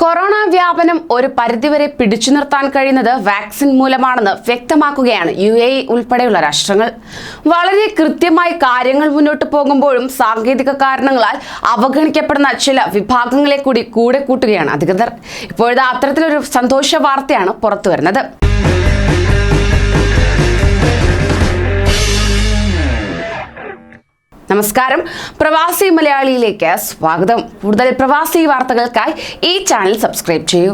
Corona വ്യാപനം ഒരു പരിധിവരെ പിടിച്ചു നിർത്താൻ കഴിയുന്നത് വാക്സിൻ മൂലമാണെന്ന് വ്യക്തമാക്കുകയാണ് യു എ ഉൾപ്പെടെയുള്ള രാഷ്ട്രങ്ങൾ. വളരെ കൃത്യമായി കാര്യങ്ങൾ മുന്നോട്ട് പോകുമ്പോഴും സാങ്കേതിക കാരണങ്ങളാൽ അവഗണിക്കപ്പെടുന്ന ചില വിഭാഗങ്ങളെ കൂടി കൂടെ കൂട്ടുകയാണ് അധികൃതർ. ഇപ്പോഴത്തെ അത്തരത്തിലൊരു സന്തോഷ വാർത്തയാണ് പുറത്തു നമസ്കാരം. പ്രവാസി മലയാളിയിലേക്ക് സ്വാഗതം. കൂടുതൽ പ്രവാസി വാർത്തകൾക്കായി ഈ ചാനൽ സബ്സ്ക്രൈബ് ചെയ്യൂ.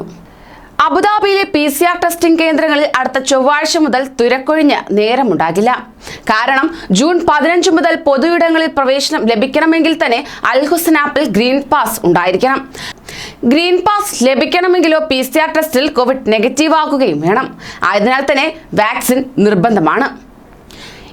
അബുദാബിയിലെ പി സി ആർ ടെസ്റ്റിംഗ് കേന്ദ്രങ്ങളിൽ അടുത്ത ചൊവ്വാഴ്ച മുതൽ തുരക്കൊഴിഞ്ഞ് നേരമുണ്ടാകില്ല. കാരണം ജൂൺ പതിനഞ്ച് മുതൽ പൊതുയിടങ്ങളിൽ പ്രവേശനം ലഭിക്കണമെങ്കിൽ തന്നെ അൽഹുസൻ ആപ്പിൽ ഗ്രീൻ പാസ് ഉണ്ടായിരിക്കണം. ഗ്രീൻ പാസ് ലഭിക്കണമെങ്കിലോ പി സി ആർ ടെസ്റ്റിൽ കോവിഡ് നെഗറ്റീവ് ആകുകയും വേണം. ആയതിനാൽ തന്നെ വാക്സിൻ നിർബന്ധമാണ്.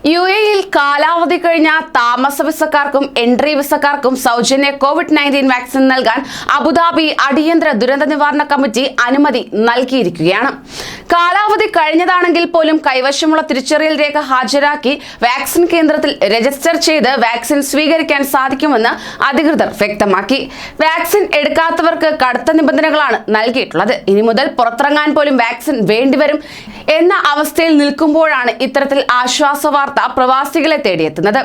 യു എയിൽ കാലാവധി കഴിഞ്ഞ താമസ വിസക്കാർക്കും എൻട്രി വിസക്കാർക്കും സൗജന്യ കോവിഡ് നയന്റീൻ വാക്സിൻ നൽകാൻ അബുദാബി അടിയന്തര ദുരന്ത നിവാരണ കമ്മിറ്റി അനുമതി നൽകിയിരിക്കുകയാണ്. കാലാവധി കഴിഞ്ഞതാണെങ്കിൽ പോലും കൈവശമുള്ള തിരിച്ചറിയൽ രേഖ ഹാജരാക്കി വാക്സിൻ കേന്ദ്രത്തിൽ രജിസ്റ്റർ ചെയ്ത് വാക്സിൻ സ്വീകരിക്കാൻ സാധിക്കുമെന്ന് അധികൃതർ വ്യക്തമാക്കി. വാക്സിൻ എടുക്കാത്തവർക്ക് കടുത്ത നിബന്ധനകളാണ് നൽകിയിട്ടുള്ളത്. ഇനി മുതൽ പുറത്തിറങ്ങാൻ പോലും വാക്സിൻ വേണ്ടിവരും എന്ന അവസ്ഥയിൽ നിൽക്കുമ്പോഴാണ് ഇത്തരത്തിൽ ആശ്വാസ വാർത്ത പ്രവാസികളെ തേടിയെത്തുന്നത്.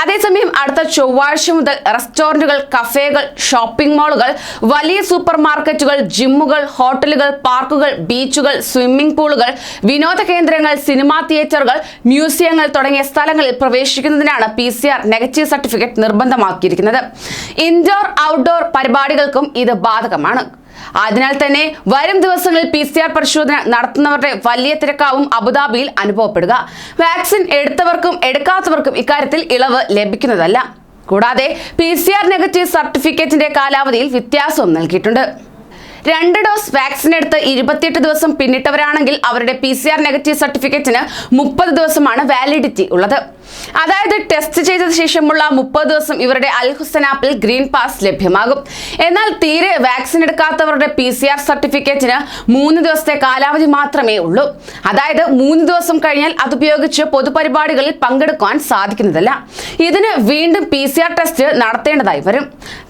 അതേസമയം അടുത്ത ചൊവ്വാഴ്ച മുതൽ റെസ്റ്റോറന്റുകൾ കഫേകൾ ഷോപ്പിംഗ് മാളുകൾ വലിയ സൂപ്പർ മാർക്കറ്റുകൾ ജിമ്മുകൾ ഹോട്ടലുകൾ പാർക്കുകൾ ബീച്ചുകൾ സ്വിമ്മിംഗ് പൂളുകൾ വിനോദ കേന്ദ്രങ്ങൾ സിനിമാ തിയേറ്ററുകൾ മ്യൂസിയങ്ങൾ തുടങ്ങിയ സ്ഥലങ്ങളിൽ പ്രവേശിക്കുന്നതിനാണ് പി നെഗറ്റീവ് സർട്ടിഫിക്കറ്റ് നിർബന്ധമാക്കിയിരിക്കുന്നത്. ഇൻഡോർ ഔട്ട്ഡോർ പരിപാടികൾക്കും ഇത് ബാധകമാണ്. അതിനാൽ തന്നെ വരും ദിവസങ്ങളിൽ പി സി ആർ പരിശോധന നടത്തുന്നവരുടെ വലിയ തിരക്കാവും അബുദാബിയിൽ അനുഭവപ്പെടുക. വാക്സിൻ എടുത്തവർക്കും എടുക്കാത്തവർക്കും ഇക്കാര്യത്തിൽ ഇളവ് ലഭിക്കുന്നതല്ല. കൂടാതെ പി സി ആർ നെഗറ്റീവ് സർട്ടിഫിക്കറ്റിന്റെ കാലാവധിയിൽ വ്യത്യാസവും നൽകിയിട്ടുണ്ട്. രണ്ട് ഡോസ് വാക്സിൻ എടുത്ത് ഇരുപത്തിയെട്ട് ദിവസം പിന്നിട്ടവരാണെങ്കിൽ അവരുടെ പി സി ആർ നെഗറ്റീവ് സർട്ടിഫിക്കറ്റിന് മുപ്പത് ദിവസമാണ് വാലിഡിറ്റി ഉള്ളത്. അതായത് ടെസ്റ്റ് ചെയ്ത ശേഷമുള്ള മുപ്പത് ദിവസം ഇവരുടെ അൽ ഹുസൻ ആപ്പിൽ ഗ്രീൻ പാസ് ലഭ്യമാകും. എന്നാൽ തീരെ വാക്സിൻ എടുക്കാത്തവരുടെ പി സി ആർ സർട്ടിഫിക്കറ്റിന് മൂന്ന് ദിവസത്തെ കാലാവധി മാത്രമേ ഉള്ളൂ. അതായത് മൂന്ന് ദിവസം കഴിഞ്ഞാൽ അതുപയോഗിച്ച് പൊതുപരിപാടികളിൽ പങ്കെടുക്കാൻ സാധിക്കുന്നതല്ല. ഇതിന് വീണ്ടും പി സി ആർ ടെസ്റ്റ് നടത്തേണ്ടതായി വരും.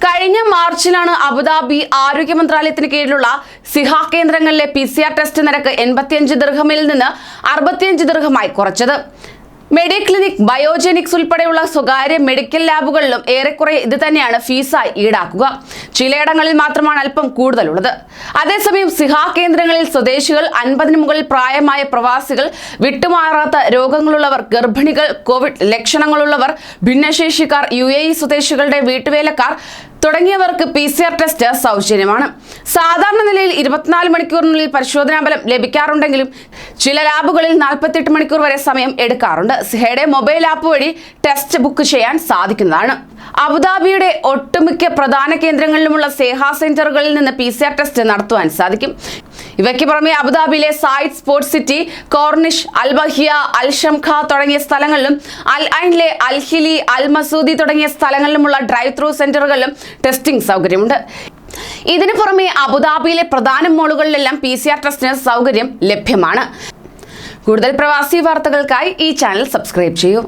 കഴിഞ്ഞ മാർച്ചിലാണ് അബുദാബി ആരോഗ്യ മന്ത്രാലയത്തിന് കീഴിലുള്ള സിഹ കേന്ദ്രങ്ങളിലെ പി സി ആർ ടെസ്റ്റ് നിരക്ക് എൺപത്തിയഞ്ച് ദീർഘമിൽ നിന്ന് അറുപത്തിയഞ്ച് ദീർഘമായി കുറച്ചത്. മെഡിക്ലിനിക് ബയോജെനിക്സ് ഉൾപ്പെടെയുള്ള സ്വകാര്യ മെഡിക്കൽ ലാബുകളിലും ഏറെക്കുറെ ഇത് തന്നെയാണ് ഫീസായി ഈടാക്കുക. ചിലയിടങ്ങളിൽ മാത്രമാണ് അല്പം കൂടുതലുള്ളത്. അതേസമയം സിഹ കേന്ദ്രങ്ങളിൽ സ്വദേശികൾ അൻപതിന് മുകളിൽ പ്രായമായ പ്രവാസികൾ വിട്ടുമാറാത്ത രോഗങ്ങളുള്ളവർ ഗർഭിണികൾ കോവിഡ് ലക്ഷണങ്ങളുള്ളവർ ഭിന്നശേഷിക്കാർ യു സ്വദേശികളുടെ വീട്ടുവേലക്കാർ തുടങ്ങിയവർക്ക് പി സി ആർ ടെസ്റ്റ് സൗജന്യമാണ്. സാധാരണ നിലയിൽ ഇരുപത്തിനാല് മണിക്കൂറിനുള്ളിൽ പരിശോധനാ ഫലം ലഭിക്കാറുണ്ടെങ്കിലും ചില ലാബുകളിൽ നാൽപ്പത്തെട്ട് മണിക്കൂർ വരെ സമയം എടുക്കാറുണ്ട്. സിഹയുടെ മൊബൈൽ ആപ്പ് വഴി ടെസ്റ്റ് ബുക്ക് ചെയ്യാൻ സാധിക്കുന്നതാണ്. അബുദാബിയുടെ ഒട്ടുമിക്ക പ്രധാന കേന്ദ്രങ്ങളിലുമുള്ള സേഹ സെന്ററുകളിൽ നിന്ന് പി ടെസ്റ്റ് നടത്തുവാൻ സാധിക്കും. ഇവയ്ക്ക് പുറമെ അബുദാബിയിലെ Zayed Sports City Corniche Al Bahia Al Shamkha തുടങ്ങിയ സ്ഥലങ്ങളിലും അൽ ഐനിലെ അൽ ഹിലി അൽ മസൂദി തുടങ്ങിയ സ്ഥലങ്ങളിലുമുള്ള ഡ്രൈവ് ത്രൂ സെന്ററുകളിലും ടെസ്റ്റിംഗ് സൗകര്യമുണ്ട്. ഇതിനു പുറമെ അബുദാബിയിലെ പ്രധാന മോളുകളിലെല്ലാം പി സി ആർ ടെസ്റ്റിന് സൗകര്യം ലഭ്യമാണ്. കൂടുതൽ പ്രവാസി വാർത്തകൾക്കായി ഈ ചാനൽ സബ്സ്ക്രൈബ് ചെയ്യൂ.